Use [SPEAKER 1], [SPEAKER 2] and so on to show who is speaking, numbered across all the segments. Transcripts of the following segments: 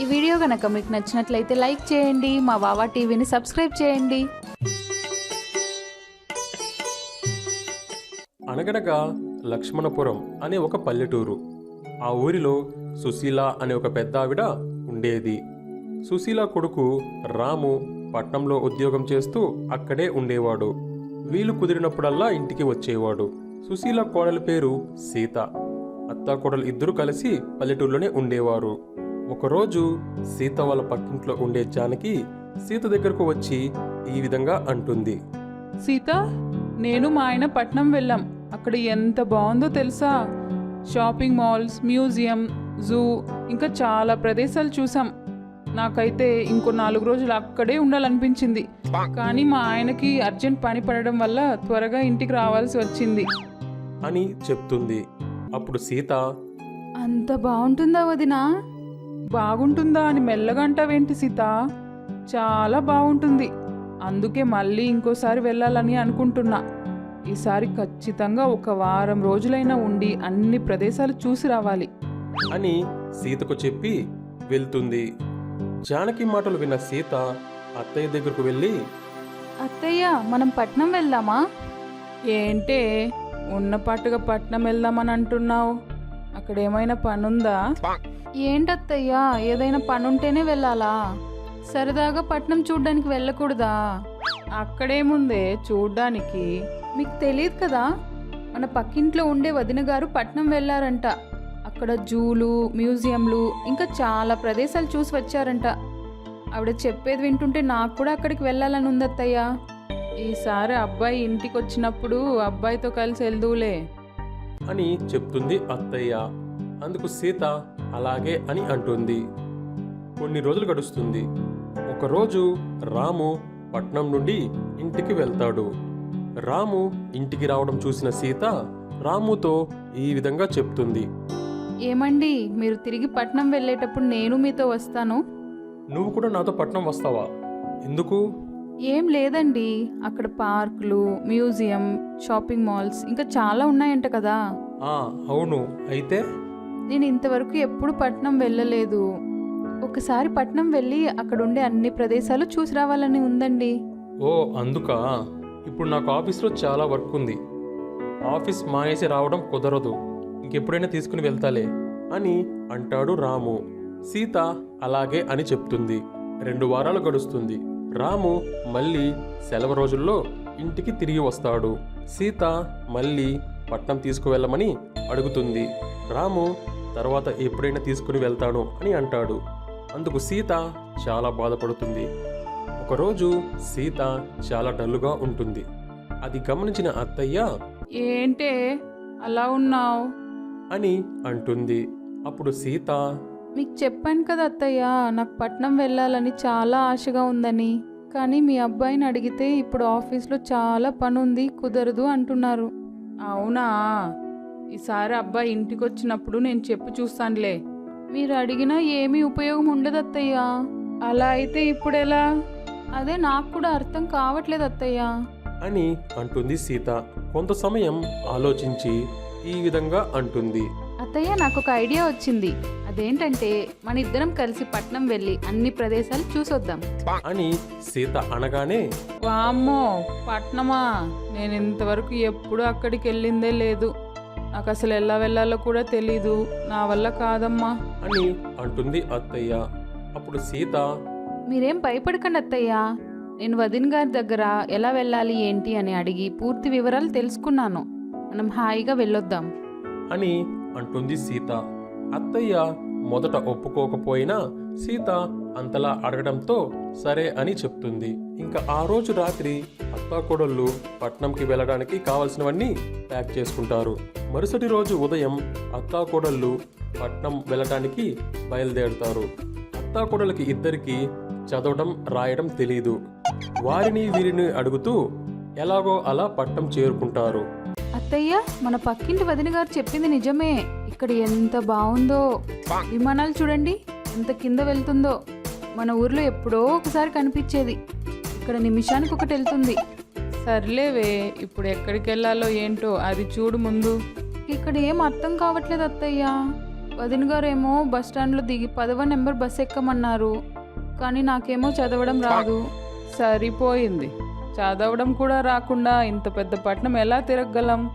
[SPEAKER 1] ఈ వీడియో కనుక మీకు నచ్చినట్లయితే లైక్ చేయండి మా వావా టీవీని సబ్స్క్రైబ్ చేయండి.
[SPEAKER 2] అనగనగా లక్ష్మణపురం అనే ఒక పల్లెటూరు. ఆ ఊరిలో సుశీల అనే ఒక పెద్ద ఆవిడ ఉండేది. సుశీల కొడుకు రాము పట్నంలో ఉద్యోగం చేస్తూ అక్కడే ఉండేవాడు. వీలు కుదిరినప్పుడల్లా ఇంటికి వచ్చేవాడు. సుశీల కోడలి పేరు సీత. అత్తా కోడలు ఇద్దరు కలిసి పల్లెటూరులోనే ఉండేవారు. ఒకరోజు సీత వాళ్ళ పక్కింట్లో ఉండే జానకి సీత దగ్గరకు వచ్చి ఈ విధంగా అంటుంది.
[SPEAKER 3] సీత నేను మా ఆయన పట్నం వెళ్ళాం. అక్కడ ఎంత బాగుందో తెలుసా? షాపింగ్ మాల్స్ మ్యూజియం జూ ఇంకా చాలా ప్రదేశాలు చూసాం. నాకైతే ఇంకో నాలుగు రోజులు అక్కడే ఉండాలనిపించింది. కానీ మా ఆయనకి అర్జెంట్ పని పడడం వల్ల త్వరగా ఇంటికి రావాల్సి వచ్చింది.
[SPEAKER 2] అని చెప్తుంది. అప్పుడు సీత
[SPEAKER 1] అంత బాగుంటుందా వదినా?
[SPEAKER 3] బాగుంటుందా అని మెల్లగా అంటావేంటి సీత? చాలా బాగుంటుంది. అందుకే మళ్ళీ ఇంకోసారి వెళ్ళాలని అనుకుంటున్నా. ఈసారి ఖచ్చితంగా ఒక వారం రోజులైనా ఉండి అన్ని ప్రదేశాలు చూసి రావాలి.
[SPEAKER 2] అని సీతకు చెప్పి వెళ్తుంది. జానకి మాటలు విన్న సీత అత్తయ్య దగ్గరకు వెళ్ళి
[SPEAKER 1] అత్తయ్య మనం పట్నం వెళ్దామా?
[SPEAKER 3] ఏంటే ఉన్న పాటుగా పట్నం వెళ్దామని అంటున్నావు? అక్కడ ఏమైనా పనుందా?
[SPEAKER 1] ఏంటత్తయ్య ఏదైనా పనుంటేనే వెళ్ళాలా? సరదాగా పట్నం చూడ్డానికి వెళ్ళకూడదా?
[SPEAKER 3] అక్కడేముందే చూడ్డానికి.
[SPEAKER 1] మీకు తెలియదు కదా మన పక్కింట్లో ఉండే వదిన గారు పట్నం వెళ్ళారంట. అక్కడ జూలు మ్యూజియంలు ఇంకా చాలా ప్రదేశాలు చూసి వచ్చారంట. ఆవిడ చెప్పేది వింటుంటే నాకు కూడా అక్కడికి వెళ్ళాలని ఉంది అత్తయ్య
[SPEAKER 3] ఈసారి అబ్బాయి ఇంటికి వచ్చినప్పుడు అబ్బాయితో కలిసి వెళ్దూలే
[SPEAKER 2] అని చెప్తుంది అత్తయ్య. అందుకు సీత అలాగే అని అంటుంది. కొన్ని రోజులు గడుస్తుంది. ఒకరోజు రాము పట్నం నుండి ఇంటికి వెళ్తాడు. రాము ఇంటికి రావడం చూసిన సీత రాముతో ఈ విధంగా చెప్తుంది.
[SPEAKER 1] ఏమండి మీరు తిరిగి పట్నం వెళ్ళేటప్పుడు నేను మీతో వస్తాను?
[SPEAKER 2] నువ్వు కూడా నాతో పట్నం వస్తావా? ఎందుకు?
[SPEAKER 1] ఏం లేదండి. అక్కడ పార్కులు మ్యూజియం షాపింగ్ మాల్స్ ఇంకా చాలా ఉన్నాయంట కదా.
[SPEAKER 2] అవును. అయితే?
[SPEAKER 1] నేను ఇంతవరకు ఎప్పుడు పట్నం వెళ్ళలేదు. ఒకసారి పట్నం వెళ్ళి అక్కడ ఉండే అన్ని ప్రదేశాలు చూసి రావాలని ఉందండి.
[SPEAKER 2] ఓ అందుకా? ఇప్పుడు నాకు ఆఫీస్లో చాలా వర్క్ ఉంది. ఆఫీస్ మానేసి రావడం కుదరదు. ఇంకెప్పుడైనా తీసుకుని వెళ్తాలే అని అంటాడు రాము. సీత అలాగే అని చెప్తుంది. రెండు వారాలు గడుస్తుంది. రాము మళ్ళీ సెలవు రోజుల్లో ఇంటికి తిరిగి వస్తాడు. సీత మళ్ళీ పట్నం తీసుకువెళ్ళమని అడుగుతుంది. రాము తర్వాత ఎప్పుడైనా తీసుకుని వెళ్తాను అని అంటాడు. అందుకు సీత చాలా బాధపడుతుంది. ఒకరోజు సీత చాలా డల్లుగా ఉంటుంది. అది గమనించిన అత్తయ్య
[SPEAKER 3] ఏంటే? అలా ఉన్నావు?
[SPEAKER 1] అని
[SPEAKER 2] అని అంటుంది. అప్పుడు సీత
[SPEAKER 1] మీకు చెప్పాను కదా అత్తయ్య నాకు పట్నం వెళ్ళాలని చాలా ఆశగా ఉందని. కానీ మీ అబ్బాయిని అడిగితే ఇప్పుడు ఆఫీస్లో చాలా పని ఉంది కుదరదు అంటున్నారు.
[SPEAKER 3] అవునా? ఈసారి అబ్బాయి ఇంటికి వచ్చినప్పుడు నేను చెప్పి చూస్తానులే.
[SPEAKER 1] మీరు అడిగినా ఏమీ ఉపయోగం ఉండదు అత్తయ్య.
[SPEAKER 3] అలా అయితే ఇప్పుడెలా
[SPEAKER 1] అదే నాకు కూడా అర్థం కావట్లేదు అత్తయ్య.
[SPEAKER 2] అని అంటుంది సీత. కొంత సమయం ఆలోచించి ఈ విధంగా అంటుంది.
[SPEAKER 1] అత్తయ్య నాకు ఒక ఐడియా వచ్చింది. అదేంటంటే మన ఇద్దరం కలిసి పట్నం వెళ్ళి అన్ని ప్రదేశాలు చూసొద్దాం.
[SPEAKER 2] అని సీత అనగానే
[SPEAKER 3] వామ్మో పట్నమా? నేను ఇంతవరకు ఎప్పుడు అక్కడికి వెళ్ళిందే లేదు. నాకు అసలు ఎలా వెళ్ళాలో కూడా తెలీదు. నా వల్ల కాదమ్మా.
[SPEAKER 2] అని అంటుంది అత్తయ్య. అప్పుడు సీత
[SPEAKER 1] మీరేం భయపడకండి అత్తయ్య. నేను వదిన్ గారి దగ్గర ఎలా వెళ్ళాలి ఏంటి అని అడిగి పూర్తి వివరాలు తెలుసుకున్నాను. మనం హాయిగా వెళ్ళొద్దాం.
[SPEAKER 2] అని అంటుంది సీత. అత్తయ్య మొదట ఒప్పుకోకపోయినా సీత అంతలా అడగడంతో సరే అని చెప్తుంది. ఇంకా ఆ రోజు రాత్రి అత్తాకోడళ్ళు పట్నంకి వెళ్ళడానికి కావలసినవన్నీ ప్యాక్ చేసుకుంటారు. మరుసటి రోజు ఉదయం అత్తాకోడళ్ళు పట్నం వెళ్ళటానికి బయలుదేరుతారు. అత్తాకోడలకి ఇద్దరికి చదవడం రాయడం తెలీదు. వారిని వీరిని అడుగుతూ ఎలాగో అలా పట్నం చేరుకుంటారు.
[SPEAKER 1] అత్తయ్య మన పక్కింటి వదిన గారు చెప్పింది నిజమే. ఇక్కడ ఎంత బాగుందో. విమానాలు చూడండి ఎంత కింద వెళ్తుందో. మన ఊర్లో ఎప్పుడో ఒకసారి కనిపించేది. ఇక్కడ నిమిషానికి ఒకటి వెళ్తుంది.
[SPEAKER 3] సర్లేవే ఇప్పుడు ఎక్కడికి వెళ్ళాలో ఏంటో అది చూడు ముందు.
[SPEAKER 1] ఇక్కడ ఏం అర్థం కావట్లేదు అత్తయ్య.
[SPEAKER 4] వదిన గారేమో బస్ స్టాండ్లో దిగి పదవ నెంబర్ బస్ ఎక్కమన్నారు. కానీ నాకేమో చదవడం రాదు.
[SPEAKER 1] సరిపోయింది. చదవడం కూడా రాకుండా ఇంత పెద్ద పట్నం ఎలా తిరగగలం?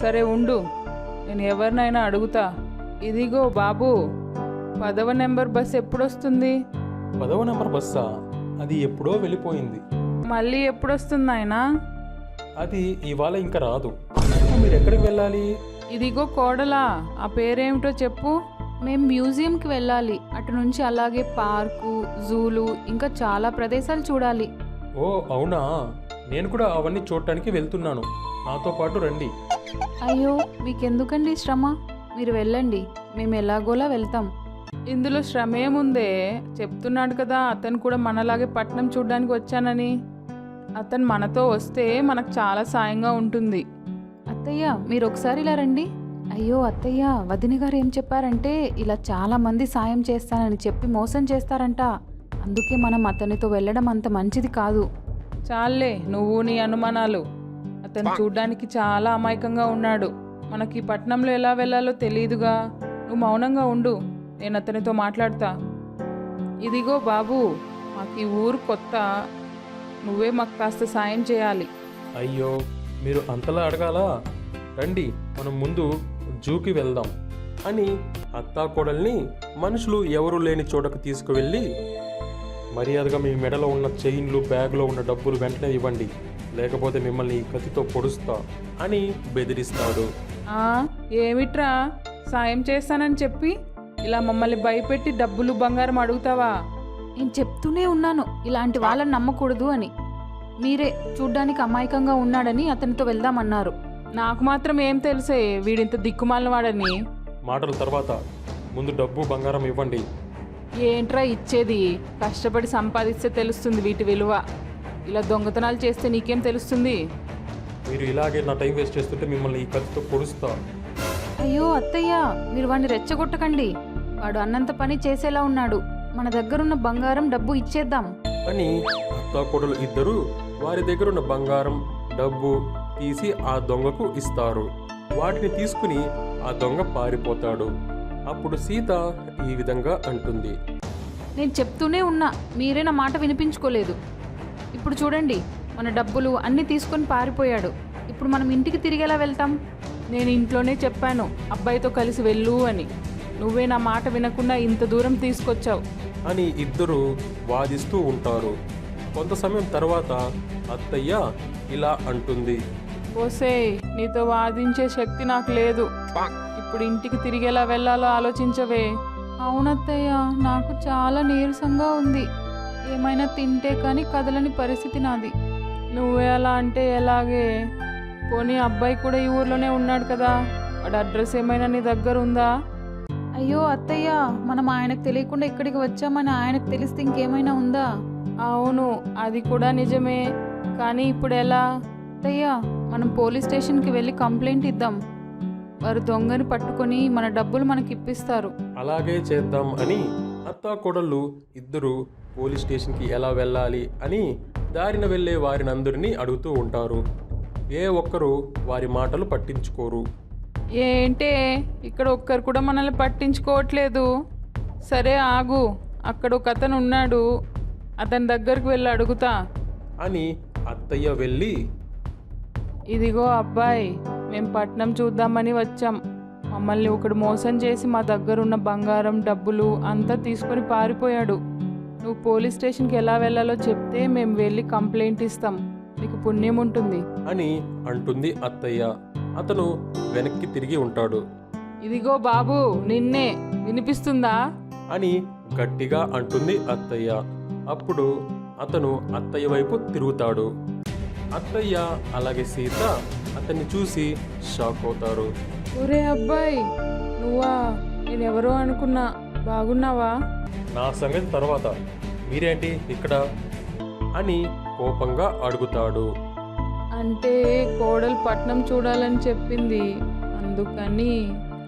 [SPEAKER 1] సరే ఉండు. నేను ఎవరినైనా అడుగుతా ఇదిగో బాబు పదవ నెంబర్ బస్ ఎప్పుడు వస్తుంది
[SPEAKER 2] పదవ నెంబర్ బస్సా? అది ఎప్పుడో వెళ్ళిపోయింది.
[SPEAKER 1] మళ్ళీ ఎప్పుడు వస్తుంది నాయనా?
[SPEAKER 2] అది ఇవాళ ఇంకా రాదు. మీరు ఎక్కడికి వెళ్ళాలి?
[SPEAKER 1] ఇదిగో కోడలా ఆ పేరేమిటో చెప్పు.
[SPEAKER 4] మేము మ్యూజియంకి వెళ్ళాలి. అటు నుంచి అలాగే పార్కు జూలు ఇంకా చాలా ప్రదేశాలు చూడాలి.
[SPEAKER 2] ఓ అవునా? నేను కూడా అవన్నీ చూడటానికి వెళ్తున్నాను. నాతో పాటు రండి.
[SPEAKER 4] అయ్యో మీకెందుకండి శ్రమ? మీరు వెళ్ళండి మేము ఎలాగోలా వెళ్తాం.
[SPEAKER 1] ఇందులో శ్రమ ఏముందే? చెప్తున్నాడు కదా అతను కూడా మనలాగే పట్నం చూడడానికి వచ్చానని. అతను మనతో వస్తే మనకు చాలా సాయంగా ఉంటుంది.
[SPEAKER 4] అత్తయ్య మీరు ఒకసారి ఇలా రండి. అయ్యో అత్తయ్య వదిన గారు ఏం చెప్పారంటే ఇలా చాలా మంది సాయం చేస్తానని చెప్పి మోసం చేస్తారంట. అందుకే మనం అతనితో వెళ్ళడం అంత మంచిది కాదు.
[SPEAKER 1] చాలే నువ్వు నీ అనుమానాలు. అతను చూడ్డానికి చాలా అమాయకంగా ఉన్నాడు. మనకి పట్నంలో ఎలా వెళ్ళాలో తెలియదుగా. నువ్వు మౌనంగా ఉండు. నేను అతనితో మాట్లాడతా. ఇదిగో బాబు మాకు ఈ ఊరు కొత్త. నువ్వే మాకు కాస్త సాయం చేయాలి.
[SPEAKER 2] అయ్యో మీరు అంతలా అడగాలా? రండి మనం ముందు జూకి వెళ్దాం అని అత్తాకోడల్ని మనుషులు ఎవరు లేని చోటకు తీసుకువెళ్ళి మర్యాదగా మీ మెడలో ఉన్న చైన్లు బ్యాగ్లో ఉన్న డబ్బులు వెంటనే ఇవ్వండి. లేకపోతే మిమ్మల్ని కత్తితో పొడుస్తా అని బెదిరిస్తాడు.
[SPEAKER 1] ఆ, ఏమిట్రా? సాయం చేస్తానని చెప్పి ఇలా మమ్మల్ని భయపెట్టి డబ్బులు బంగారం అడుగుతావా?
[SPEAKER 4] నేను చెప్తూనే ఉన్నాను ఇలాంటి వాళ్ళని నమ్మకూడదు అని. మీరే చూడ్డానికి అమాయకంగా ఉన్నాడని అతనితో వెళ్దామన్నారు.
[SPEAKER 1] నాకు మాత్రం ఏం తెలుసే వీడింత దిక్కుమాలిన వాడని?
[SPEAKER 2] మాటల తర్వాత ముందు డబ్బు బంగారం ఇవ్వండి.
[SPEAKER 1] ఏంట్రా ఇచ్చేది? కష్టపడి సంపాదిస్తే తెలుస్తుంది వీటి విలువ. ఇలా దొంగతనాలు చేస్తే నీకేం తెలుస్తుంది?
[SPEAKER 2] మీరు ఇలాగే నా టైం వేస్ట్ చేస్తుంటే మిమ్మల్ని ఈ కత్తితో పొడుస్తా.
[SPEAKER 4] అయ్యో అత్తయ్య మీరు వాడిని రెచ్చగొట్టకండి. వాడు అన్నంత పని చేసేలా ఉన్నాడు. మన దగ్గరున్న బంగారం డబ్బు ఇచ్చేద్దాం.
[SPEAKER 2] అని అత్తాకోడలు ఇద్దరు వారి దగ్గర ఉన్న బంగారం డబ్బు తీసి ఆ దొంగకు ఇస్తారు. వాటిని తీసుకుని ఆ దొంగ పారిపోతాడు. అప్పుడు సీత ఈ విధంగా అంటుంది.
[SPEAKER 4] నేను చెప్తూనే ఉన్నా మీరే నా మాట వినిపించుకోలేదు. ఇప్పుడు చూడండి మన డబ్బులు అన్నీ తీసుకొని పారిపోయాడు. ఇప్పుడు మనం ఇంటికి తిరిగి ఎలా వెళ్తాం?
[SPEAKER 1] నేను ఇంట్లోనే చెప్పాను అబ్బాయితో కలిసి వెళ్ళు అని. నువ్వే నా మాట వినకుండా ఇంత దూరం తీసుకొచ్చావు.
[SPEAKER 2] అని ఇద్దరు వాదిస్తూ ఉంటారు. కొంత సమయం తర్వాత అత్తయ్య ఇలా అంటుంది.
[SPEAKER 1] ఓసే నీతో వాదించే శక్తి నాకు లేదు. ఇప్పుడు ఇంటికి తిరిగి ఎలా వెళ్ళాలో ఆలోచించవే.
[SPEAKER 4] అవునత్తయ్య నాకు చాలా నీరసంగా ఉంది. ఏమైనా తింటే కానీ కదలని పరిస్థితి నాది.
[SPEAKER 1] నువ్వే అలా అంటే ఎలాగే? పోనీ అబ్బాయి కూడా ఈ ఊర్లోనే ఉన్నాడు కదా. వాడి అడ్రస్ ఏమైనా నీ దగ్గర ఉందా?
[SPEAKER 4] అయ్యో అత్తయ్య మనం ఆయనకు తెలియకుండా ఇక్కడికి వచ్చామని ఆయనకు తెలిస్తే ఇంకేమైనా ఉందా?
[SPEAKER 1] అవును అది కూడా నిజమే. కానీ ఇప్పుడు ఎలా?
[SPEAKER 4] అత్తయ్య మనం పోలీస్ స్టేషన్కి వెళ్ళి కంప్లైంట్ ఇద్దాం. వారు దొంగని పట్టుకొని మన డబ్బులు మనకి ఇప్పిస్తారు.
[SPEAKER 2] అలాగే చేద్దాం అని అత్తాకోడళ్ళు ఇద్దరు పోలీస్ స్టేషన్కి ఎలా వెళ్ళాలి అని దారిన వెళ్ళే వారినందరినీ అడుగుతూ ఉంటారు. ఏ ఒక్కరు వారి మాటలు పట్టించుకోరు.
[SPEAKER 1] ఏంటే? ఇక్కడ ఒక్కరు కూడా మనల్ని పట్టించుకోవట్లేదు. సరే ఆగు అక్కడ ఒక అతను ఉన్నాడు. అతని దగ్గరికి వెళ్ళి అడుగుతా.
[SPEAKER 2] అని అత్తయ్య వెళ్ళి
[SPEAKER 1] ఇదిగో అబ్బాయి మేము పట్నం చూద్దామని వచ్చాం. మమ్మల్ని ఒకడు మోసం చేసి మా దగ్గర ఉన్న బంగారం డబ్బులు అంతా తీసుకొని పారిపోయాడు. నువ్వు పోలీస్ స్టేషన్కి ఎలా వెళ్ళాలో చెప్తే మేము వెళ్ళి కంప్లైంట్ ఇస్తాం. నీకు పుణ్యం ఉంటుంది.
[SPEAKER 2] అని అంటుంది అత్తయ్య. అతను వెనక్కి తిరిగి ఉంటాడు.
[SPEAKER 1] ఇదిగో బాబు నిన్నే. వినిపిస్తుందా?
[SPEAKER 2] అని గట్టిగా అంటుంది అత్తయ్య. అప్పుడు అతను అత్తయ్య వైపు తిరుగుతాడు. అత్తయ్య అలాగే సీత అతన్ని చూసి షాక్ అవుతారు.
[SPEAKER 1] ఒరే అబ్బాయి నువ్వా? నేనెవరో అనుకున్నా. బాగున్నావా?
[SPEAKER 2] నా సంగతి తర్వాత. మీరేంటి ఇక్కడ? అని కోపంగా అడుగుతాడు.
[SPEAKER 1] అంటే కోడలు పట్నం చూడాలని చెప్పింది. అందుకని.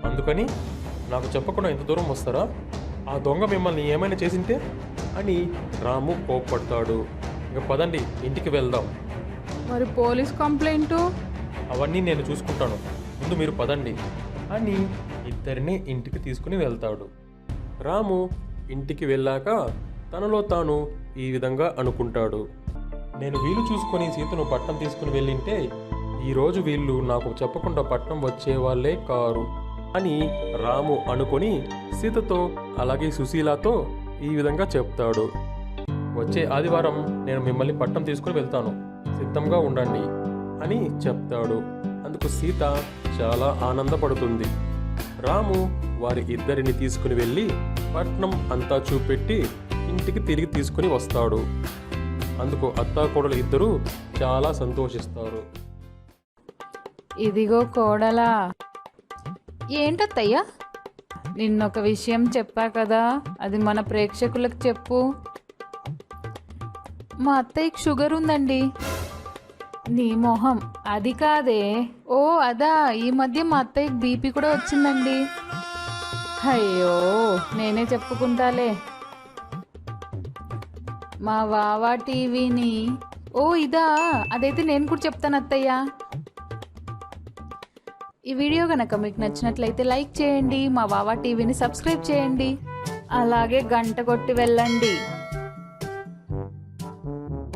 [SPEAKER 2] అందుకని? నాకు చెప్పకుండా ఇంత దూరం వస్తారా? ఆ దొంగ మిమ్మల్ని ఏమైనా చేసింటే? అని రాము కోప్పడతాడు. ఇక పదండి ఇంటికి వెళ్దాం.
[SPEAKER 1] మరి పోలీస్ కంప్లైంట్?
[SPEAKER 2] అవన్నీ నేను చూసుకుంటాను. ముందు మీరు పదండి. అని ఇద్దరిని ఇంటికి తీసుకుని వెళ్తాడు. రాము ఇంటికి వెళ్ళాక తనలో తాను ఈ విధంగా అనుకుంటాడు. నేను వీలు చూసుకొని సీతను పట్నం తీసుకుని వెళ్ళింటే ఈరోజు వీళ్ళు నాకు చెప్పకుండా పట్నం వచ్చేవాళ్ళే కారు అని రాము అనుకొని సీతతో అలాగే సుశీలతో ఈ విధంగా చెప్తాడు. వచ్చే ఆదివారం నేను మిమ్మల్ని పట్నం తీసుకుని వెళ్తాను. సిద్ధంగా ఉండండి అని చెప్తాడు. అందుకు సీత చాలా ఆనందపడుతుంది. రాము వారి ఇద్దరిని తీసుకుని వెళ్ళి పట్నం అంతా చూపెట్టి ఇంటికి తిరిగి తీసుకుని వస్తాడు. అందుకు అత్తాకోడలు ఇద్దరూ చాలా సంతోషిస్తారు.
[SPEAKER 1] ఇదిగో కోడలా. ఏంటత్తయ్యా? నిన్నొక విషయం చెప్పా కదా. అది మన ప్రేక్షకులకు చెప్పు. మా అత్తయ్యకి షుగర్ ఉందండి. నీ మొహం. అది కాదే. ఓ అదా. ఈ మధ్య మా అత్తయ్యకి బీపీ కూడా వచ్చిందండి. అయ్యో నేనే చెప్పుకుంటాలే. మా వావా టీవీని. ఓ ఇదా. అదైతే నేను కూడా చెప్తాను అత్తయ్య. ఈ వీడియో కనుక మీకు నచ్చినట్లయితే లైక్ చేయండి మా వావా టీవీని సబ్స్క్రైబ్ చేయండి. అలాగే గంట కొట్టి వెళ్ళండి.